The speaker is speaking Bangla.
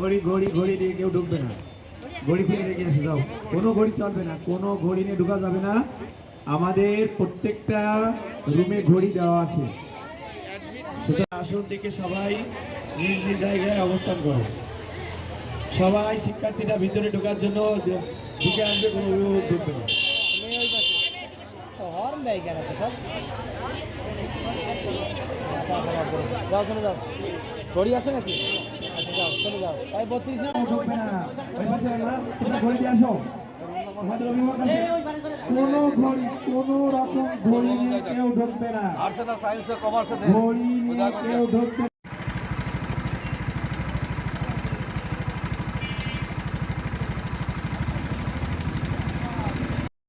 ঘড়ি ঘড়ি ঘড়ি দিয়ে কেউ ঢুকবে না। ঘড়ি ফিরে রেখে এসে যাও। কোনো ঘড়ি চলবে না, কোনো ঘড়ি নিয়ে ঢুকা যাবে না। আমাদের প্রত্যেকটা রুমে ঘড়ি দেওয়া আছে। আসন থেকে সবাই নিজ নিজ জায়গায় অবস্থান করো সবাই শিক্ষার্থীরা ভিতরে ঢোকার জন্য ঢুকে আসবে কোনো অভিভাবক ঢুকবে না যাও চলে যাও ঘড়ি আছে নাকি আচ্ছা যাও চলে যাও। তাই বত্রিশ ঘড়ি দিয়ে আসো তোমাদের অভিভাবক কোনো ঘড়ি কোনো রকম ঘড়ি আর্টস না। Science commerce